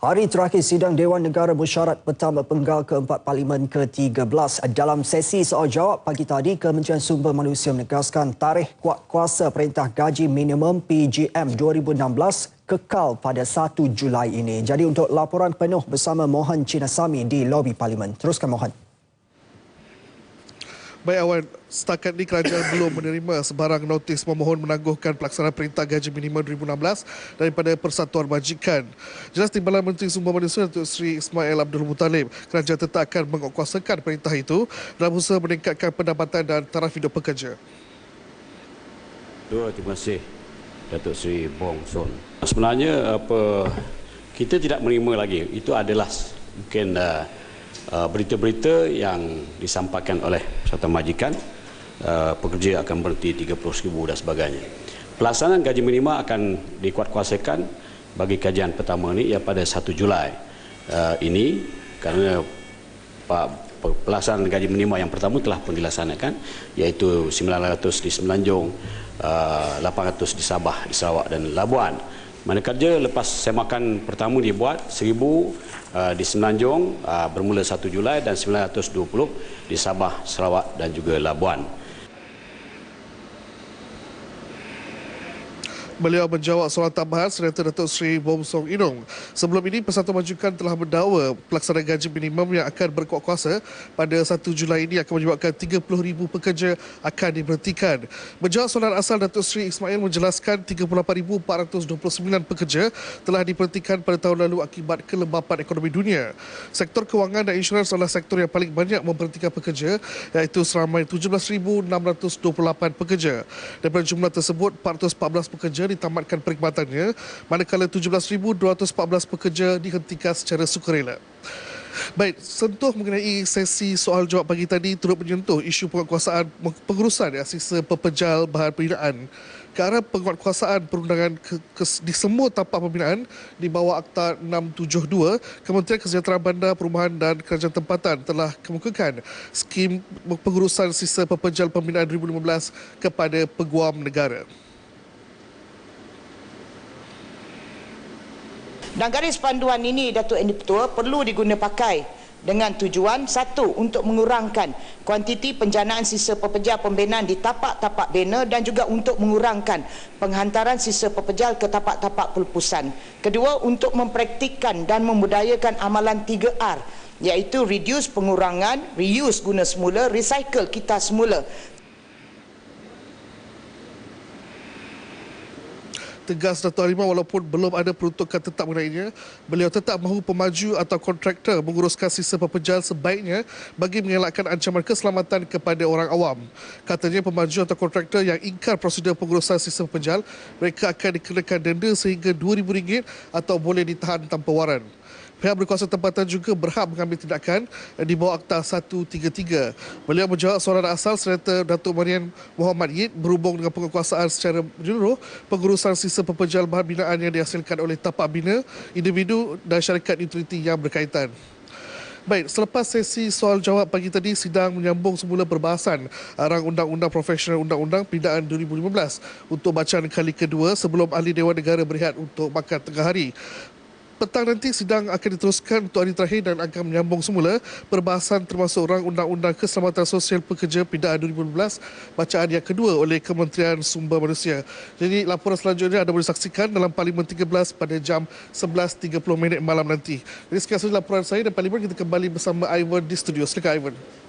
Hari terakhir sidang Dewan Negara Bersyarat Pertama Penggal keempat Parlimen ke-13 dalam sesi soal jawab pagi tadi Kementerian Sumber Manusia menegaskan tarikh kuat kuasa Perintah Gaji Minimum PGM 2016 kekal pada 1 Julai ini. Jadi untuk laporan penuh bersama Mohan Cinasami di lobi Parlimen. Teruskan Mohan. Baik Awan, setakat ini kerajaan belum menerima sebarang notis memohon menangguhkan pelaksanaan Perintah Gaji Minimum 2016 daripada Persatuan Majikan. Jelas Timbalan Menteri Sumber Manusia Datuk Seri Ismail Abdul Muttalib, kerajaan tetap akan menguatkuasakan perintah itu dalam usaha meningkatkan pendapatan dan taraf hidup pekerja. Terima kasih Datuk Seri Bong Son. Sebenarnya apa kita tidak menerima lagi. Itu adalah mungkin Uh, berita-berita yang disampaikan oleh Persatuan Majikan uh, pekerja akan berhenti 30 ribu dan sebagainya. Pelaksanaan gaji minima akan dikuatkuasakan bagi kajian pertama ini ia pada 1 Julai uh, ini kerana pelaksanaan gaji minima yang pertama telah pun dilaksanakan iaitu 900 di Semenanjung, 800 di Sabah, di Sarawak dan Labuan. Mana kerja lepas semakan pertama dibuat 1000 uh, di Semenanjung uh, bermula 1 Julai dan 920 di Sabah, Sarawak dan juga Labuan. Beliau menjawab soalan tambahan Senator Datuk Seri Bom Song Inong. Sebelum ini, Persatuan Majukan telah mendakwa pelaksanaan gaji minimum yang akan berkuat kuasa pada 1 Julai ini akan menyebabkan 30,000 pekerja akan diberhentikan. Menjawab soalan asal Datuk Seri Ismail menjelaskan 38,429 pekerja telah diberhentikan pada tahun lalu akibat kelembapan ekonomi dunia. Sektor kewangan dan insurans adalah sektor yang paling banyak memberhentikan pekerja iaitu seramai 17,628 pekerja. Daripada jumlah tersebut, 414 pekerja ditamatkan perkhidmatannya manakala 17,214 pekerja dihentikan secara sukarela. Baik, sentuh mengenai sesi soal jawab pagi tadi turut menyentuh isu penguatkuasaan pengurusan ya, sisa pepejal bahan pembinaan ke arah penguatkuasaan perundangan ke, ke, di semua tapak pembinaan di bawah Akta 672, Kementerian Kesejahteraan Bandar, Perumahan dan Kerajaan Tempatan telah kemukakan skim pengurusan sisa pepejal pembinaan 2015 kepada peguam negara. Dan garis panduan ini Datuk Endi Petua perlu diguna pakai dengan tujuan satu untuk mengurangkan kuantiti penjanaan sisa pepejar pembinaan di tapak-tapak bina dan juga untuk mengurangkan penghantaran sisa pepejal ke tapak-tapak pelupusan. Kedua untuk mempraktikkan dan membudayakan amalan 3R iaitu reduce pengurangan, reuse guna semula, recycle kita semula tegas Dato' Halimah walaupun belum ada peruntukan tetap mengenainya, beliau tetap mahu pemaju atau kontraktor menguruskan sisa pepejal sebaiknya bagi mengelakkan ancaman keselamatan kepada orang awam. Katanya pemaju atau kontraktor yang ingkar prosedur pengurusan sisa pepejal, mereka akan dikenakan denda sehingga RM2,000 atau boleh ditahan tanpa waran. Pihak berkuasa tempatan juga berhak mengambil tindakan di bawah Akta 133. Beliau menjawab soalan asal Senator Datuk Marian Muhammad Yid berhubung dengan penguasaan secara menyeluruh pengurusan sisa pepejal bahan binaan yang dihasilkan oleh tapak bina, individu dan syarikat utiliti yang berkaitan. Baik, selepas sesi soal jawab pagi tadi, sidang menyambung semula perbahasan arang Undang-Undang Profesional Undang-Undang Pindaan 2015 untuk bacaan kali kedua sebelum Ahli Dewan Negara berehat untuk makan tengah hari petang nanti sidang akan diteruskan untuk hari terakhir dan akan menyambung semula perbahasan termasuk orang Undang-Undang Keselamatan Sosial Pekerja Pindaan 2015 bacaan yang kedua oleh Kementerian Sumber Manusia. Jadi laporan selanjutnya anda boleh saksikan dalam Parlimen 13 pada jam 11.30 minit malam nanti. Jadi sekian sahaja laporan saya dan Parlimen kita kembali bersama Ivan di studio. Silakan Ivan.